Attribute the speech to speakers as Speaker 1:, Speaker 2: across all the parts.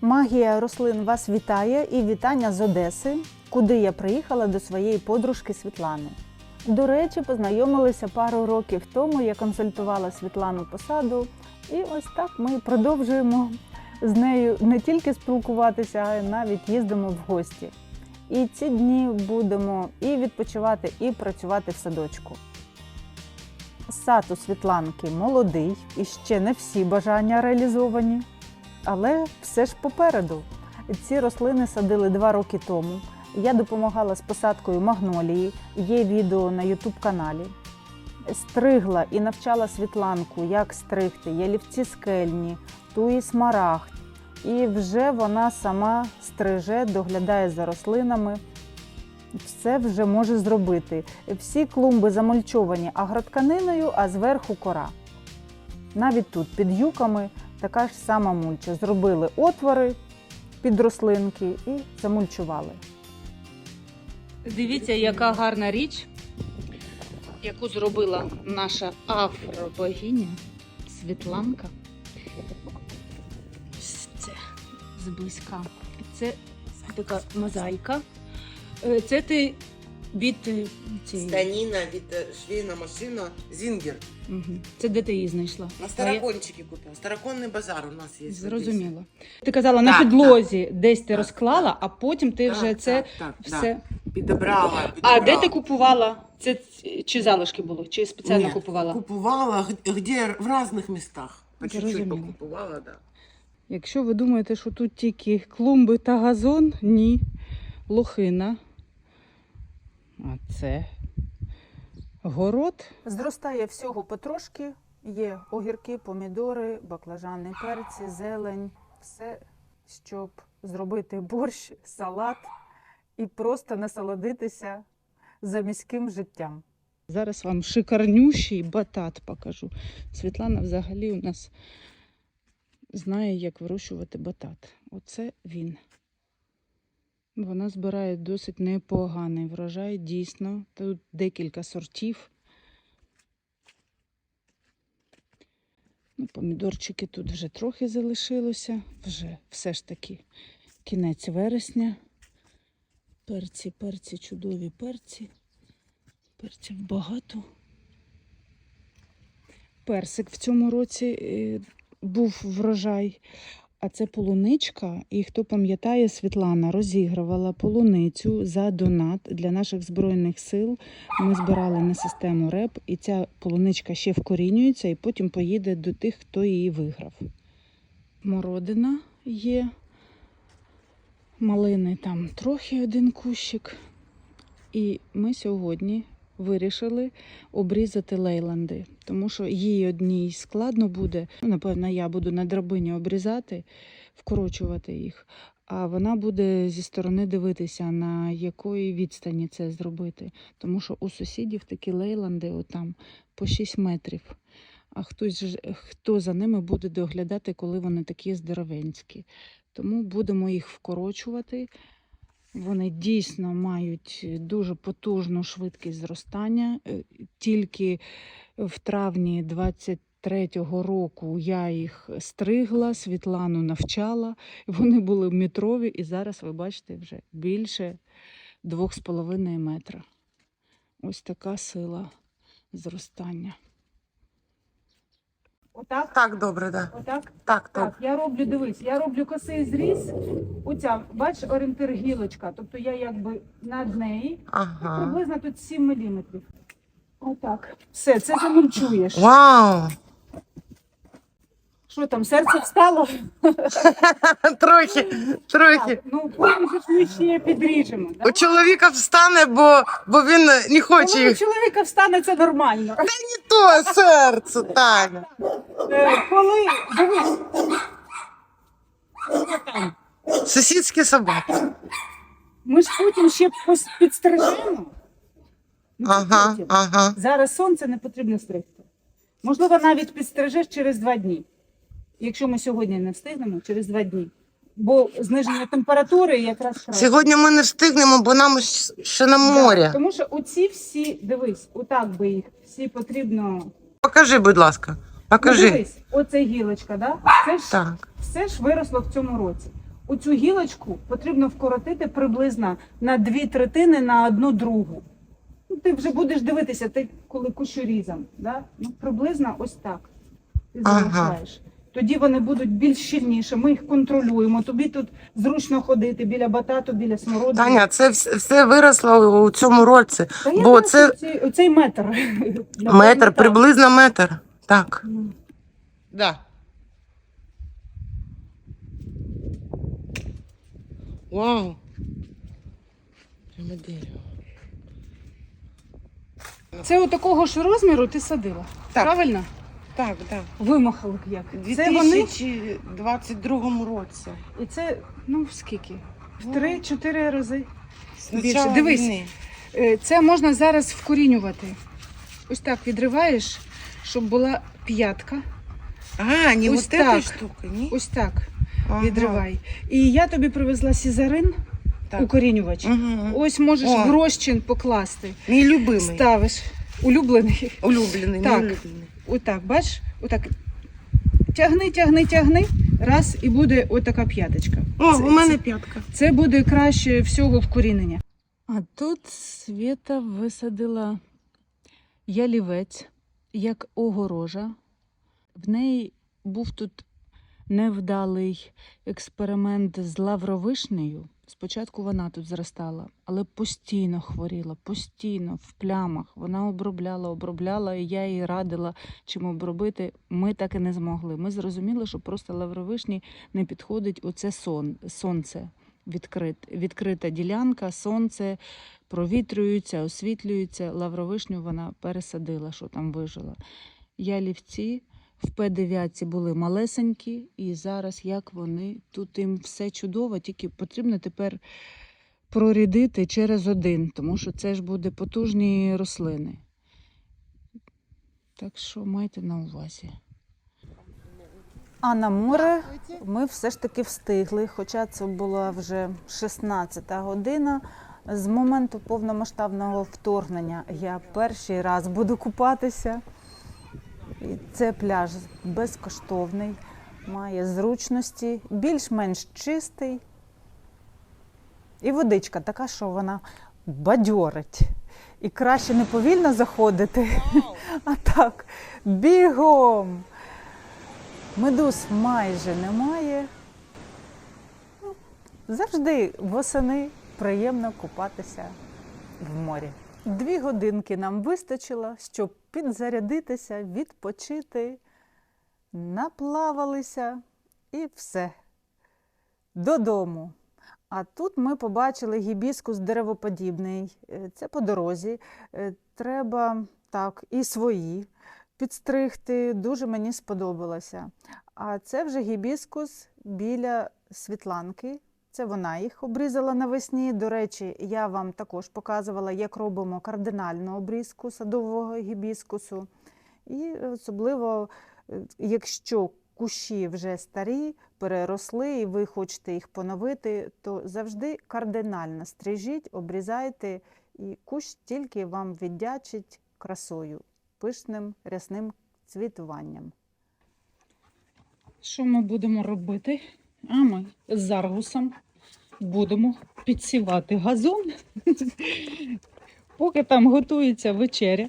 Speaker 1: Магія рослин вас вітає і вітання з Одеси, куди я приїхала до своєї подружки Світлани. До речі, познайомилися пару років тому. Я консультувала Світлану по саду, і ось так ми продовжуємо з нею не тільки спілкуватися, а й навіть їздимо в гості. І ці дні будемо і відпочивати, і працювати в садочку. Сад у Світланки молодий, і ще не всі бажання реалізовані. Але все ж попереду. Ці рослини садили два роки тому. Я допомагала з посадкою магнолії, є відео на Ютуб каналі. Стригла і навчала Світланку, як стригти ялівці скельні, туї смарагд. І вже вона сама стриже, доглядає за рослинами. Все вже може зробити. Всі клумби замульчовані агротканиною, а зверху кора. Навіть тут під юками така ж сама мульча. Зробили отвори під рослинки і замульчували.
Speaker 2: Дивіться, яка гарна річ, яку зробила наша афробогиня Світланка. Це зблизька. Це така мозаїка. Е, Це ти від е, цієї.
Speaker 3: Станина від е, швейна машина Зінгер.
Speaker 2: Мгм. Це де ти її знайшла?
Speaker 3: На Старокончике купила. Староконний базар у нас є.
Speaker 2: Зрозуміло. Ти казала, на
Speaker 3: Так,
Speaker 2: підлозі десь ти
Speaker 3: Так,
Speaker 2: розклала, а потім ти вже це
Speaker 3: так,
Speaker 2: все.
Speaker 3: Да. Підобрала,
Speaker 2: А де ти купувала? Це ц- чи залишки було? Чи спеціально
Speaker 3: Ні,
Speaker 2: купувала?
Speaker 3: Купувала, г- где в різних містах. По чуть-чуть
Speaker 2: Зрозуміло.
Speaker 3: покупувала, да.
Speaker 2: Якщо ви думаєте, що тут тільки клумби та газон, ні. Лохина. А це город.
Speaker 1: Зростає всього потрошки. Є огірки, помідори, баклажани, перці, зелень, все, щоб зробити борщ, салат і просто насолодитися заміським життям.
Speaker 2: Зараз вам шикарнющий батат покажу. Світлана взагалі у нас знає, як вирощувати батат. Оце він. Вона збирає досить непоганий врожай, дійсно. Тут декілька сортів. Ну, помідорчики тут вже трохи залишилося. Вже все ж таки кінець вересня. Перці, перці, чудові перці. Перців багато. Персик в цьому році е, був врожай. А це полуничка. І хто пам'ятає, Світлана розігрувала полуницю за донат для наших збройних сил. Ми збирали на систему РЕП, і ця полуничка ще вкорінюється і потім поїде до тих, хто її виграв. Мородина є. Малини там трохи один кущик. І ми сьогодні вирішили обрізати лейланди, тому що їй одній складно буде. Ну, напевно, я буду на драбині обрізати, вкорочувати їх. А вона буде зі сторони дивитися, на якої відстані це зробити. Тому що у сусідів такі лейланди отам по 6 метрів. А хтось хто за ними буде доглядати, коли вони такі здоровенські. Тому будемо їх вкорочувати. Вони дійсно мають дуже потужну швидкість зростання. Е, Тільки в травні 23-го року я їх стригла, Світлану навчала. Вони були метрові, і зараз ви бачите вже більше 2,5 метра. Ось така сила зростання.
Speaker 1: Отак,
Speaker 3: Так, добре, да.
Speaker 1: отак.
Speaker 3: Так, так.
Speaker 1: Так, я роблю, дивись, я роблю косий зріз. Оця, бач, орієнтир гілочка. Тобто я якби над неї.
Speaker 3: Ага.
Speaker 1: Приблизно тут 7 міліметрів. Отак. Все, це замульчуєш.
Speaker 3: Вау!
Speaker 1: Що там, серце встало?
Speaker 3: трохи, трохи.
Speaker 1: Ну потім же ж ми ще підріжемо. Да?
Speaker 3: У чоловіка встане, бо, бо він не хоче
Speaker 1: Коли у
Speaker 3: їх.
Speaker 1: чоловіка встане, це нормально.
Speaker 3: Та не То серце, так.
Speaker 1: Е, Коли дивись. Що там?
Speaker 3: Сусідські собаки.
Speaker 1: Ми ж потім ще пос- підстрижемо. Ну,
Speaker 3: Ага,
Speaker 1: потім.
Speaker 3: ага.
Speaker 1: Зараз сонце не потрібно стригти. Можливо, навіть підстрижеш через два дні. Якщо ми сьогодні не встигнемо, через два дні. Бо зниження температури якраз краще.
Speaker 3: Сьогодні ми не встигнемо, бо нам ще на.
Speaker 1: Так, тому що оці всі, дивись, отак би їх всі потрібно.
Speaker 3: Покажи, будь ласка.
Speaker 1: Ну, дивись, оце гілочка, да? Це ж
Speaker 3: Так.
Speaker 1: все ж виросло в цьому році.
Speaker 2: оцю гілочку потрібно вкоротити приблизно на дві третини на одну другу. Ну, ти вже будеш дивитися, ти коли кущорізом, да? ну, приблизно ось так. Ти
Speaker 3: Ага.
Speaker 2: Тоді вони будуть більш щільніше, ми їх контролюємо. Тобі тут зручно ходити біля батату, біля смородини.
Speaker 3: Таня, це вс- все виросло у цьому році.
Speaker 2: Та я
Speaker 3: бо
Speaker 2: бачу
Speaker 3: це-
Speaker 2: оцей, оцей метр.
Speaker 3: Метр, приблизно метр. Так.
Speaker 2: Ну.
Speaker 3: Да. Вау. Прямо дерево.
Speaker 2: Це у такого ж розміру ти садила.
Speaker 3: Так.
Speaker 2: Правильно?
Speaker 3: Так, так.
Speaker 2: Вимахали як.
Speaker 3: У
Speaker 2: Це вони
Speaker 3: 2022 році.
Speaker 2: і це ну скільки? В три-чотири рази. Більше. Дивись.
Speaker 3: війни.
Speaker 2: Е, Це можна зараз вкорінювати. Ось так відриваєш, щоб була п'ятка.
Speaker 3: А, не
Speaker 2: Ось
Speaker 3: вот этой
Speaker 2: так.
Speaker 3: ні?
Speaker 2: Ось так
Speaker 3: Ага.
Speaker 2: відривай. І я тобі привезла сізарин,
Speaker 3: Так.
Speaker 2: укорінювач.
Speaker 3: Мгм.
Speaker 2: Ось можеш
Speaker 3: О.
Speaker 2: в розчин покласти.
Speaker 3: Мій любимий.
Speaker 2: Ставиш. Улюблений.
Speaker 3: Улюблений,
Speaker 2: Так.
Speaker 3: мій улюблений.
Speaker 2: Отак, бачиш? Отак. Тягни, тягни, тягни. Раз, і буде отака п'яточка.
Speaker 3: О,
Speaker 2: Це-
Speaker 3: у мене п'ятка.
Speaker 2: Це буде краще всього вкорінення. А тут Свята висадила ялівець як огорожа. В неї був тут невдалий експеримент з лавровишнею. Спочатку вона тут зростала, але постійно хворіла, постійно в плямах. Вона обробляла, обробляла, і я їй радила, чим обробити. Ми так і не змогли. Ми зрозуміли, що просто лавровишні не підходить оце сон, сонце. Відкрит, відкрита ділянка, сонце провітрюється, освітлюється. Лавровишню вона пересадила, що там вижила. Ялівці в П9 були малесенькі, і зараз як вони тут їм все чудово, тільки потрібно тепер прорідити через один, тому що це ж буде потужні рослини. Так що майте на увазі.
Speaker 1: А на море ми все ж таки встигли, хоча це була вже 16-та година. З моменту повномасштабного вторгнення я перший раз буду купатися. І це пляж безкоштовний, має зручності, більш-менш чистий. І водичка така, що вона бадьорить. І краще не повільно заходити, а так, бігом. Медуз майже немає. Ну, Завжди восени приємно купатися в морі. Дві годинки нам вистачило, щоб підзарядитися, відпочити, наплавалися і все. Додому. А тут ми побачили гібіскус деревоподібний. Е, Це по дорозі. Е, Треба так, і свої підстригти. Дуже мені сподобалося. А це вже гібіскус біля Світланки. Це вона їх обрізала навесні. До речі, я вам також показувала, як робимо кардинальну обрізку садового гібіскусу. І особливо, е, якщо кущі вже старі, переросли, і ви хочете їх поновити, то завжди кардинально стрижіть, обрізайте, і кущ тільки вам віддячить красою, пишним рясним цвітуванням.
Speaker 2: Що ми будемо робити? А ми з Заргусом будемо підсівати газон. Поки там готується вечеря.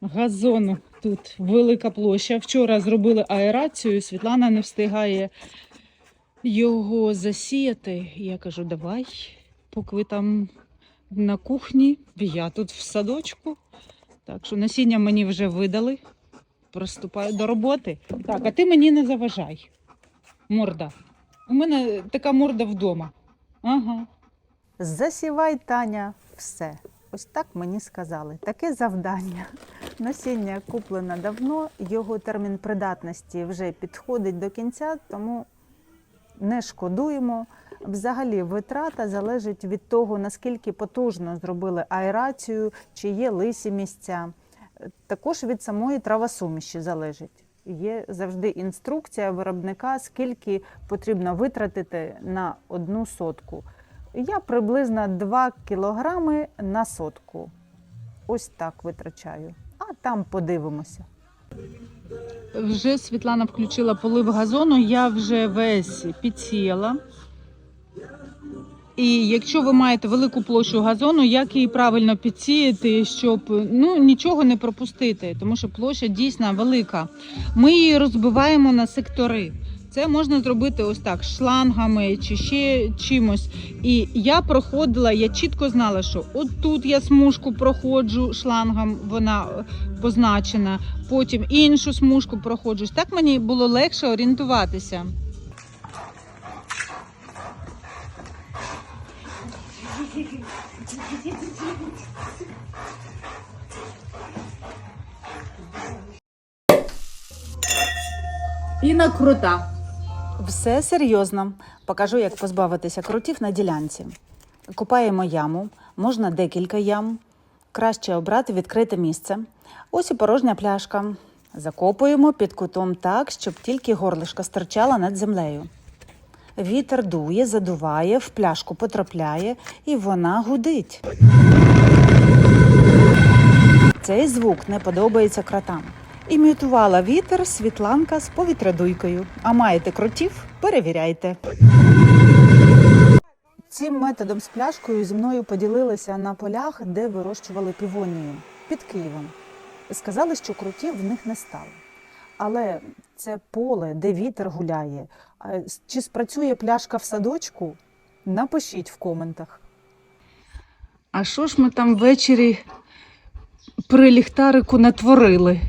Speaker 2: Газону тут велика площа. Вчора зробили аерацію, Світлана не встигає його засіяти. Я кажу, давай, поки ви там на кухні, я тут в садочку. Так що насіння мені вже видали. Приступаю до роботи. Так, а ти мені не заважай. Морда. У мене така морда вдома. Ага.
Speaker 1: Засівай, Таня, все. Ось так мені сказали. Таке завдання. Насіння куплено давно, його термін придатності вже підходить до кінця, тому не шкодуємо. Взагалі, витрата залежить від того, наскільки потужно зробили аерацію, чи є лисі місця. Також від самої травосуміші залежить. Є завжди інструкція виробника, скільки потрібно витратити на одну сотку. Я приблизно 2 кілограми на сотку. Ось так витрачаю. А там подивимося.
Speaker 2: Вже Світлана включила полив газону, я вже весь підсіяла. І якщо ви маєте велику площу газону, як її правильно підсіяти, щоб ну, нічого не пропустити, тому що площа дійсно велика. Ми її розбиваємо на сектори. Це можна зробити ось так, шлангами чи ще чимось. І я проходила, я чітко знала, що от тут я смужку проходжу шлангом, вона е, позначена, потім іншу смужку проходжу. Так мені було легше орієнтуватися.
Speaker 4: Інна крута.
Speaker 1: Все серйозно. Покажу, як позбавитися крутів на ділянці. Купаємо яму, можна декілька ям. Краще обрати відкрите місце. Ось і порожня пляшка. Закопуємо під кутом так, щоб тільки горлишко стирчало над землею. Вітер дує, задуває, в пляшку потрапляє, і вона гудить. Цей звук не подобається кротам. Імітувала вітер Світланка з повітрядуйкою. А маєте кротів? Перевіряйте. Цим методом з пляшкою зі мною поділилися на полях, де вирощували півонію під Києвом. Сказали, що крутів в них не стало. Але це поле, де вітер гуляє. Чи спрацює пляшка в садочку? Напишіть в коментах.
Speaker 2: А що ж ми там ввечері при ліхтарику натворили?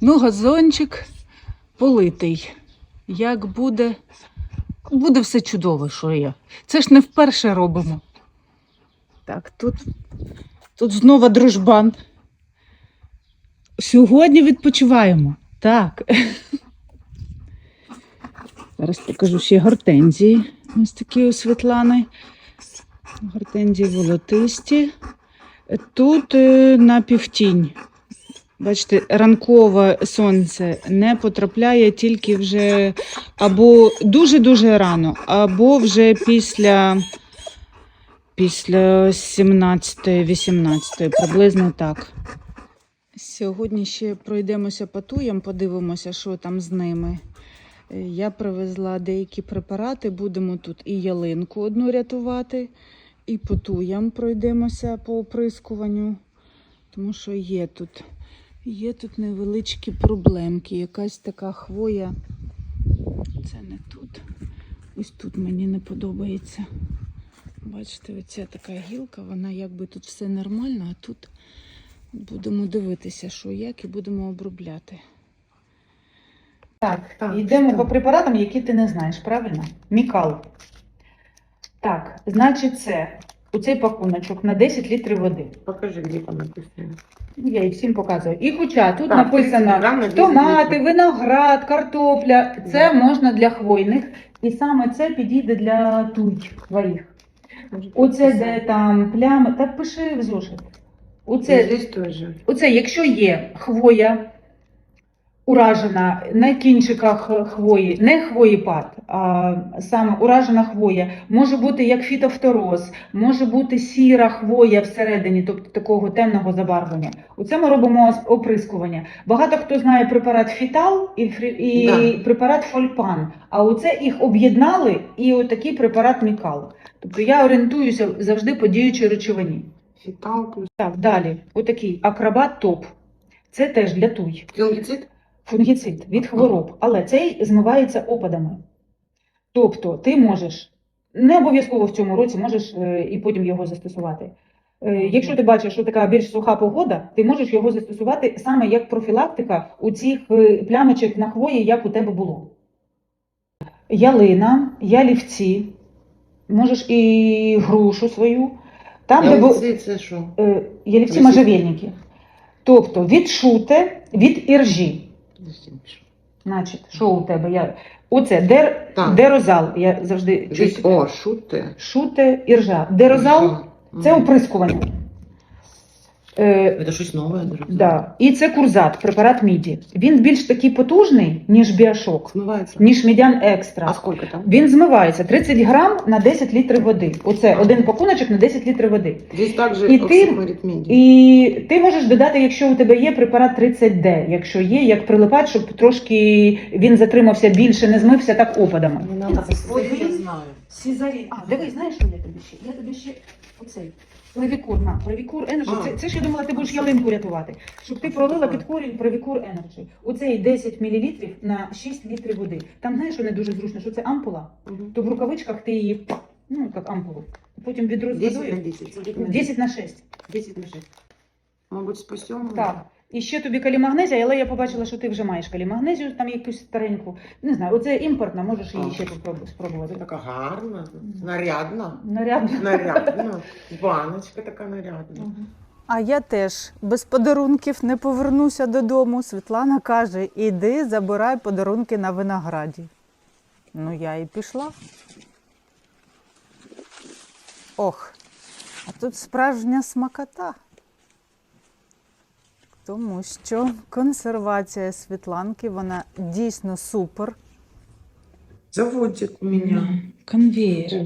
Speaker 2: Ну, газончик политий. Як буде, буде все чудово, що є. Це ж не вперше робимо. Так, тут, тут знову дружбан. Сьогодні відпочиваємо. Так. Зараз покажу ще гортензії. Ось такі у Світлани. Гортензії волотисті. Тут е, на півтінь. Бачите, ранкове сонце не потрапляє тільки вже або дуже-дуже рано, або вже після, після 17-18, приблизно так. Сьогодні ще пройдемося по туям, подивимося, що там з ними. Я привезла деякі препарати, будемо тут і ялинку одну рятувати, і по туям пройдемося по оприскуванню, тому що є тут, є тут невеличкі проблемки. Якась така хвоя. Це не тут. Ось тут мені не подобається. Бачите, оця така гілка, вона якби тут все нормально, а тут будемо дивитися, що як, і будемо обробляти.
Speaker 1: Так,
Speaker 3: Так,
Speaker 1: йдемо
Speaker 3: що?
Speaker 1: по препаратам, які ти не знаєш, правильно? Мікал. Так, значить, це у цей пакуночок на 10 літрів води.
Speaker 3: Покажи, где там написано.
Speaker 1: Я їх всім показую. І хоча тут
Speaker 3: Так,
Speaker 1: написано
Speaker 3: 30 грам на 10
Speaker 1: томати,
Speaker 3: літрів.
Speaker 1: виноград, картопля. Це можна для хвойних, і саме це підійде для туй твоїх. Оце де там плями. Так пиши в зошит. Оце
Speaker 3: Здесь тоже.
Speaker 1: Оце, якщо є хвоя уражена на кінчиках хвої, не хвоїпад, а саме уражена хвоя, може бути як фітофтороз, може бути сіра хвоя всередині, тобто такого темного забарвлення. Оце ми робимо оприскування. Багато хто знає препарат фітал і, фрі- і
Speaker 3: Да.
Speaker 1: препарат фольпан, а оце їх об'єднали і отакий препарат мікал. Тобто я орієнтуюся завжди по діючій речовині.
Speaker 3: Фитал плюс
Speaker 1: Так, далі. Отакий акробат топ. Це теж для туй.
Speaker 3: фунгицид.
Speaker 1: Фунгіцид від хвороб, але цей змивається опадами. Тобто ти можеш, не обов'язково в цьому році можеш е, і потім його застосувати. Е, Якщо ти бачиш, що така більш суха погода, ти можеш його застосувати саме як профілактика у цих е, плямочок на хвої, як у тебе було. Ялина, ялівці, можеш і грушу свою. Там, де бу-
Speaker 3: це що?
Speaker 1: ялівці можжевельники. Тобто від шуте, від іржі. Значить, що у тебе? Я... Оце дер...
Speaker 3: Так.
Speaker 1: дерозал. Я завжди чуть...
Speaker 3: о, шуте.
Speaker 1: шуте іржа. Дерозал це оприскування. Е,
Speaker 3: Это что-то новое, друзья.
Speaker 1: да. І це курзат, препарат міді. Він більш такий потужний, ніж біашок,
Speaker 3: Смывается.
Speaker 1: ніж медян екстра.
Speaker 3: А сколько там?
Speaker 1: Він змивається 30 грам на 10 літрів води. Оце один пакуночок на 10 літрів води.
Speaker 3: Здесь также
Speaker 1: И ты-
Speaker 3: оксихлоритмидий.
Speaker 1: І ти можеш додати, якщо у тебе є препарат 30D, якщо є, як прилипач, щоб трошки він затримався більше, не змився так опадами.
Speaker 3: Не надо посмотреть, я знаю.
Speaker 1: Сізарін. А, дивись, знаєш, що я тобі ще? Я тобі ще оцей. Плевікур, на, плевікур Енерджі.
Speaker 3: А.
Speaker 1: Це, це ж я думала, ти будеш ялинку рятувати. Щоб ти пролила під корінь плевікур У Оцей 10 мл на 6 літрів води. Там знаєш, що не дуже зручно, що це ампула,
Speaker 3: Мгм.
Speaker 1: то в рукавичках ти її, ну, як ампулу. Потім відро
Speaker 3: 10 на
Speaker 1: водою.
Speaker 3: 10. На
Speaker 1: 10 на 6.
Speaker 3: 10 на 6. Мабуть, спасем.
Speaker 1: Так. І ще тобі калімагнезія, але я побачила, що ти вже маєш калімагнезію, там якусь стареньку. Не знаю, оце імпортна, можеш її ще спробувати.
Speaker 3: Така гарна, нарядна.
Speaker 1: Нарядно.
Speaker 3: Нарядна. Баночка така нарядна.
Speaker 5: А я теж без подарунків не повернуся додому. Світлана каже: іди, забирай подарунки на винограді. Ну, я і пішла. Ох, а тут справжня смакота. Тому що консервація Світланки, вона дійсно супер.
Speaker 3: Заводик у мене.
Speaker 6: Конвейер.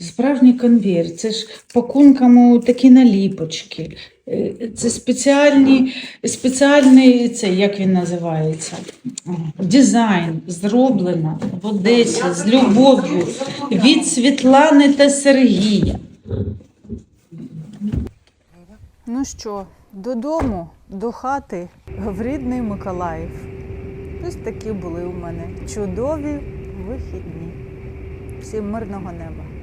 Speaker 6: Справжній конвейер. Це ж пакунками такі наліпочки. Е, Це спеціальні, спеціальний, це як він називається? Дизайн зроблено в Одесі з любов'ю від Світлани та Сергія.
Speaker 5: Ну що, додому, до хати, в рідний Миколаїв. Ось такі були у мене чудові вихідні. Всім мирного неба.